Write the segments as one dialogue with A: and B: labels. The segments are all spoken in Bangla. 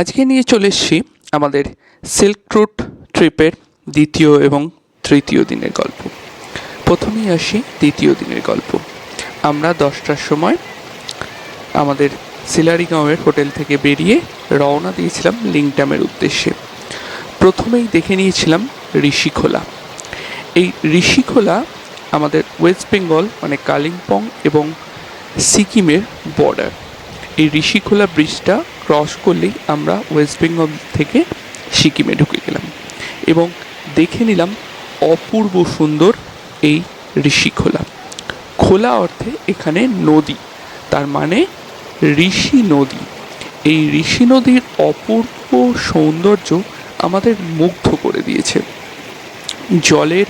A: আজকে নিয়ে চলে এসেছি আমাদের সিল্ক রুট ট্রিপের দ্বিতীয় এবং তৃতীয় দিনের গল্প। প্রথমেই আসি দ্বিতীয় দিনের গল্প। আমরা দশটার সময় আমাদের সিলারিগাঁওয়ের হোটেল থেকে বেরিয়ে রওনা দিয়েছিলাম লিংটামের উদ্দেশ্যে। প্রথমেই দেখে নিয়েছিলাম ঋষিখোলা। এই ঋষিখোলা আমাদের ওয়েস্ট বেঙ্গল মানে কালিম্পং এবং সিকিমের বর্ডার এই ঋষিখোলা ব্রিজটা ক্রস করলেই আমরা ওয়েস্ট বেঙ্গল থেকে সিকিমে ঢুকে গেলাম এবং দেখে নিলাম অপূর্ব সুন্দর এই ঋষিখোলা খোলা। অর্থে এখানে নদী, তার মানে ঋষি নদী। এই ঋষি নদীর অপূর্ব সৌন্দর্য আমাদের মুগ্ধ করে দিয়েছে। জলের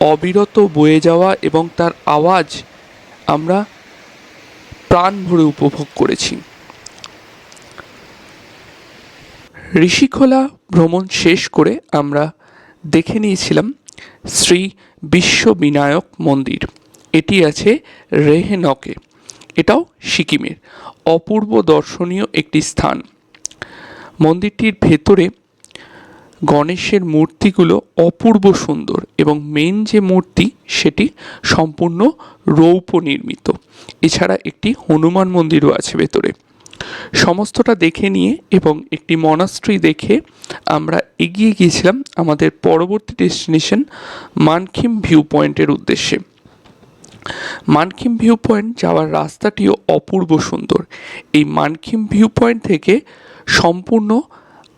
A: অবিরত বয়ে যাওয়া এবং তার আওয়াজ আমরা প্রাণ ভরে উপভোগ করেছি। ঋষিখোলা ভ্রমণ শেষ করে আমরা দেখে নিয়েছিলাম শ্রী বিশ্ববিনায়ক মন্দির। এটি আছে রেহেনকে। এটাও সিকিমের অপূর্ব দর্শনীয় একটি স্থান। মন্দিরটির ভেতরে গণেশের মূর্তিগুলো অপূর্ব সুন্দর এবং মেন যে মূর্তি সেটি সম্পূর্ণ রৌপ্য নির্মিত। এছাড়া একটি হনুমান মন্দিরও আছে ভেতরে। সমস্তটা দেখে নিয়ে এবং একটি মনাস্ট্রি দেখে আমরা এগিয়ে গিয়েছিলাম আমাদের পরবর্তী ডেস্টিনেশন মানখিম ভিউ পয়েন্টের উদ্দেশ্যে। মানখিম ভিউ পয়েন্ট যাওয়ার রাস্তাটিও অপূর্ব সুন্দর। এই মানখিম ভিউ পয়েন্ট থেকে সম্পূর্ণ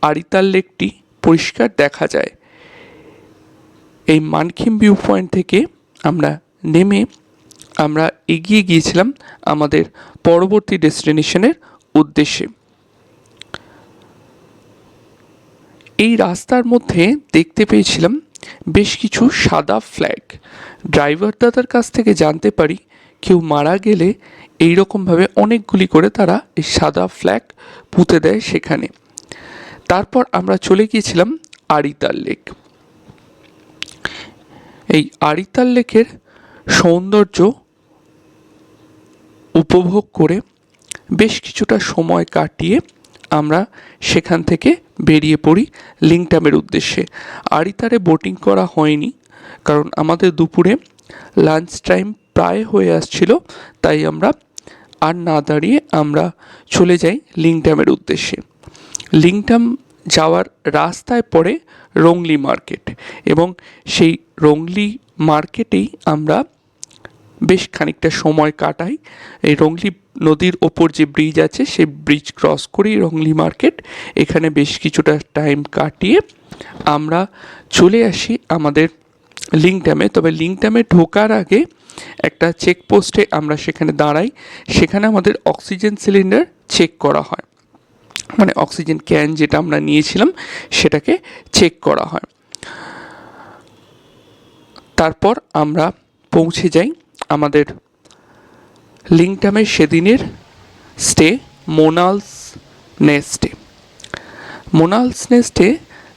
A: আরিতাল লেকটি পরিষ্কার দেখা যায়। এই মানখিম ভিউ পয়েন্ট থেকে আমরা নেমে আমরা এগিয়ে গিয়েছিলাম আমাদের পরবর্তী ডেস্টিনেশনের উদ্দেশ্যে। এই রাস্তার মধ্যে দেখতে পেয়েছিলাম বেশ কিছু সাদা ফ্ল্যাগ ড্রাইভার দাদার কাছ থেকে জানতে পারি, কেউ মারা গেলে এই রকমভাবে অনেকগুলি করে তারা এই সাদা ফ্ল্যাগ পুঁতে দেয় সেখানে। তারপর আমরা চলে গিয়েছিলাম আরিতাল লেক এই আরিতাল লেকের সৌন্দর্য উপভোগ করে বেশ কিছুটা সময় কাটিয়ে আমরা সেখান থেকে বেরিয়ে পড়ি লিংটামের উদ্দেশ্যে। আরিতারে বোটিং করা হয়নি, কারণ আমাদের দুপুরে লাঞ্চ টাইম প্রায় হয়ে আসছিল, তাই আমরা আর না দাঁড়িয়ে আমরা চলে যাই লিংটামের উদ্দেশ্যে। লিংটাম যাওয়ার রাস্তায় পড়ে রংলি মার্কেট এবং সেই রংলি মার্কেটেই আমরা বেশ খানিকটা সময় কাটাই। এই রংলি নদীর ওপর যে ব্রিজ আছে, সে ব্রিজ ক্রস করেই রংলি মার্কেট এখানে বেশ কিছুটা টাইম কাটিয়ে আমরা চলে আসি আমাদের লিংটামে তবে লিংটামে ঢোকার আগে একটা চেকপোস্টে আমরা সেখানে দাঁড়াই। সেখানে আমাদের অক্সিজেন সিলিন্ডার চেক করা হয়। মানে অক্সিজেন ক্যান যেটা আমরা নিয়েছিলাম, সেটাকে চেক করা হয়। তারপর আমরা পৌঁছে যাই আমাদের লিংটামের সেদিনের স্টে, মোনালস নেস্টে। মোনালস নেস্টে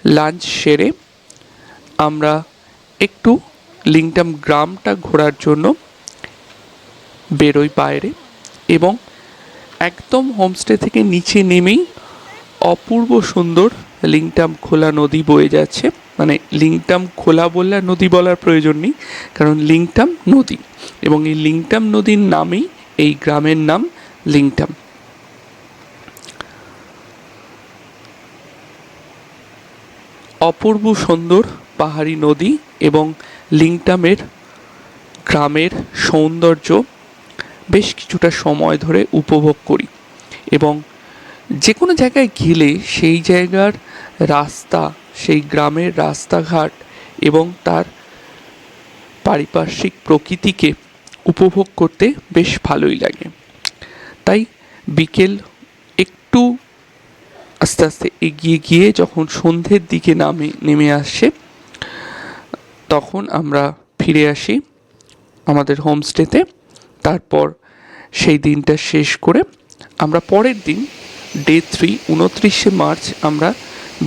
A: লাঞ্চ সেরে আমরা একটু লিংটাম গ্রামটা ঘোরার জন্য বেরোই বাইরে এবং একদম হোমস্টে থেকে নিচে নেমেই অপূর্ব সুন্দর লিংটাম খোলা নদী বয়ে যাচ্ছে। মানে লিংটাম খোলা বললে নদী বলার প্রয়োজন নেই, কারণ লিংটাম নদী এবং এই লিংটাম নদীর নামেই এই গ্রামের নাম লিংটাম অপূর্ব সুন্দর পাহাড়ি নদী এবং লিংটামের গ্রামের সৌন্দর্য বেশ কিছুটা সময় ধরে উপভোগ করি এবং যে কোনো জায়গায় গেলে সেই জায়গার রাস্তা সেই গ্রামের রাস্তাঘাট এবং তার পারিপার্শ্বিক প্রকৃতিকে উপভোগ করতে বেশ ভালোই লাগে। তাই বিকেল একটু আস্তে আস্তে এগিয়ে গিয়ে যখন সন্ধ্যের দিকে নামে, নেমে আসে, তখন আমরা ফিরে আসি আমাদের হোমস্টেতে। তারপর সেই দিনটা শেষ করে আমরা পরের দিন, ডে থ্রি, উনত্রিশে মার্চ আমরা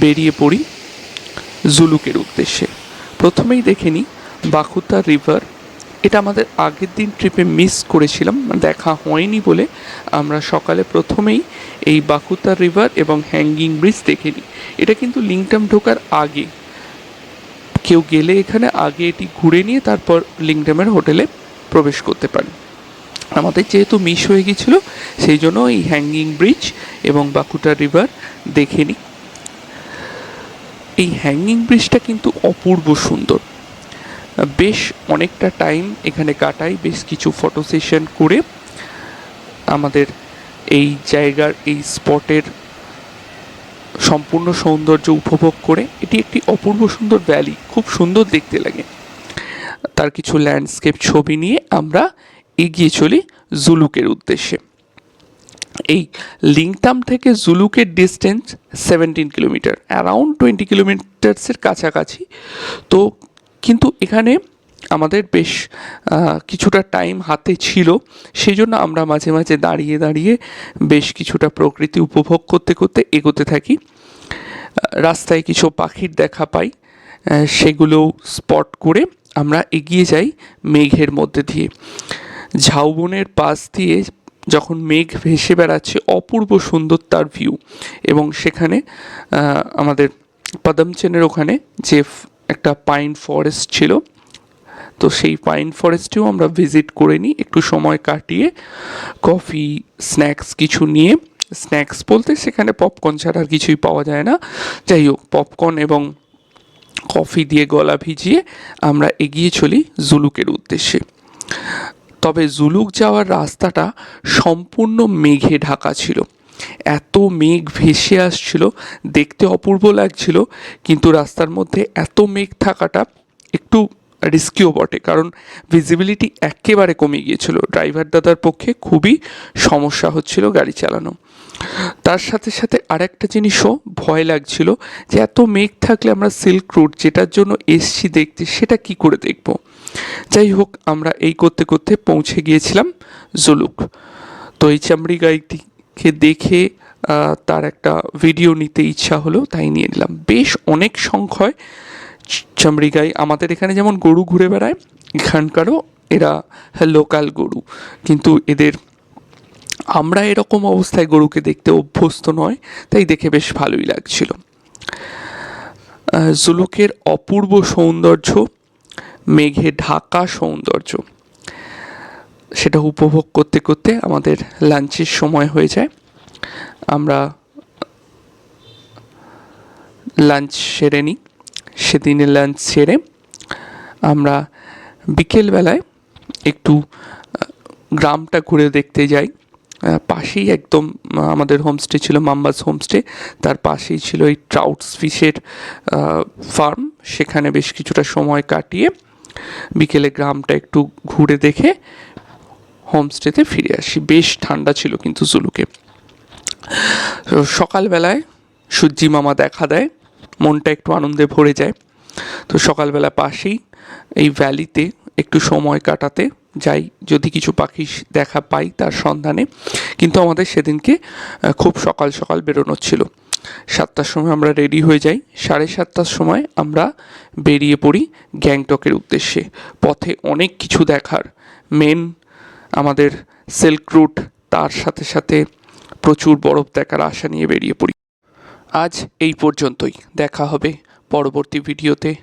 A: বেরিয়ে পড়ি জুলুকের উদ্দেশ্যে। প্রথমেই দেখে নিই, বাকুতা রিভার, এটা আমাদের আগের দিন ট্রিপে মিস করেছিলাম দেখা হয়নি বলে আমরা সকালে প্রথমেই এই বাকুতা রিভার এবং হ্যাঙ্গিং ব্রিজ দেখে নিই। এটা কিন্তু লিংটাম ঢোকার আগে। কেউ গেলে এখানে, আগে এটি ঘুরে নিয়ে তারপর লিংডামের হোটেলে প্রবেশ করতে পারে আমাদের যেহেতু মিস হয়ে গিয়েছিল, সেই জন্য এই হ্যাঙ্গিং ব্রিজ এবং বাকুটা রিভার দেখে নিই। এই হ্যাঙ্গিং ব্রিজটা কিন্তু অপূর্ব সুন্দর। বেশ অনেকটা টাইম এখানে কাটাই, বেশ কিছু ফটো সেশন করে আমাদের এই জায়গার, এই স্পটের সম্পূর্ণ সৌন্দর্য উপভোগ করে। এটি একটি অপূর্ব সুন্দর ভ্যালি খুব সুন্দর দেখতে লাগে। তার কিছু ল্যান্ডস্কেপ ছবি নিয়ে আমরা এগিয়ে চলি জুলুকের উদ্দেশ্যে। এই লিংতাম থেকে জুলুকের distance seventeen kilometre around twenty কিলোমিটার্সের কাছাকাছি। তো কিন্তু এখানে আমাদের বেশ কিছুটা টাইম হাতে ছিল। সেই জন্য আমরা মাঝে মাঝে দাঁড়িয়ে দাঁড়িয়ে বেশ কিছুটা প্রকৃতি উপভোগ করতে করতে এগোতে থাকি। রাস্তায় কিছু পাখির দেখা পাই সেগুলো স্পট করে আমরা এগিয়ে যাই মেঘের মধ্যে দিয়ে। ঝাউবনের পাশ দিয়ে যখন মেঘ ভেসে বেড়াচ্ছে, অপূর্ব সুন্দর তার ভিউ এবং সেখানে আমাদের পদমচেনের ওখানে যে একটা পাইন ফরেস্ট ছিল, তো সেই পাইন ফরেস্টেও আমরা ভিজিট করে নিই, একটু সময় কাটিয়ে কফি স্ন্যাক্স কিছু নিয়ে। স্ন্যাক্স বলতে সেখানে পপকর্ন ছাড়া আর কিছুই পাওয়া যায় না। যাই হোক পপকর্ন এবং কফি দিয়ে গলা ভিজিয়ে আমরা এগিয়ে চলি জুলুকের উদ্দেশ্যে। তবে জুলুক যাওয়ার রাস্তাটা সম্পূর্ণ মেঘে ঢাকা ছিল। এত মেঘ ভেসে আসছিল, দেখতে অপূর্ব লাগছিল, কিন্তু রাস্তার মধ্যে এত মেঘ থাকাটা একটু রিস্কিও বটে, কারণ ভিজিবিলিটি একেবারে কমে গিয়েছিল। ড্রাইভার দাদার পক্ষে খুবই সমস্যা হচ্ছিল গাড়ি চালানো। তার সাথে সাথে আরেকটা জিনিসও ভয় লাগছিল যে, এত মেঘ থাকলে আমরা সিল্ক রুট যেটার জন্য এসছি দেখতে, সেটা কি করে দেখব? যাই হোক আমরা এই করতে করতে পৌঁছে গিয়েছিলাম জুলুক। তো এই চামড়ি গাড়িটিকে দেখে তার একটা ভিডিও নিতে ইচ্ছা হলো, তাই নিয়ে নিলাম। বেশ অনেক সংখ্যায় চামড়ি গাই আমাদের এখানে যেমন গরু ঘুরে বেড়ায়, এখানকারও এরা লোকাল গরু। কিন্তু এদের, আমরা এরকম অবস্থায় গরুকে দেখতে অভ্যস্ত নয়, তাই দেখে বেশ ভালোই লাগছিল। জুলুকের অপূর্ব সৌন্দর্য মেঘে ঢাকা সৌন্দর্য। সেটা উপভোগ করতে করতে আমাদের লাঞ্চের সময় হয়ে যায়। আমরা লাঞ্চ সেরে নিই। সেদিনের লাঞ্চ সেরে আমরা বিকেলবেলায় একটু গ্রামটা ঘুরে দেখতে যাই। পাশেই একদম আমাদের হোমস্টে ছিল, মাম্বাস হোমস্টে তার পাশেই ছিল এই ট্রাউটস ফিশের ফার্ম সেখানে বেশ কিছুটা সময় কাটিয়ে বিকেলে গ্রামটা একটু ঘুরে দেখে হোমস্টেতে ফিরে আসি। বেশ ঠান্ডা ছিল কিন্তু জুলুকে। সকালবেলায় সূর্যি মামা দেখা দেয়, মনটা একটু আনন্দে ভরে যায়। তো সকালবেলা পাশেই এই ভ্যালিতে একটু সময় কাটাতে যাই, যদি কিছু পাখি দেখা পাই তার সন্ধানে। কিন্তু আমাদের সেদিনকে খুব সকাল সকাল বেরোনোর ছিল। সাতটার সময় আমরা রেডি হয়ে যাই। সাড়ে সাতটার সময় আমরা বেরিয়ে পড়ি গ্যাংটকের উদ্দেশ্যে। পথে অনেক কিছু দেখার। মেন আমাদের সিল্ক রুট তার সাথে সাথে প্রচুর বরফ দেখার আশা নিয়ে বেরিয়ে পড়ি। আজ এই পর্যন্তই। দেখা হবে পরবর্তী ভিডিওতে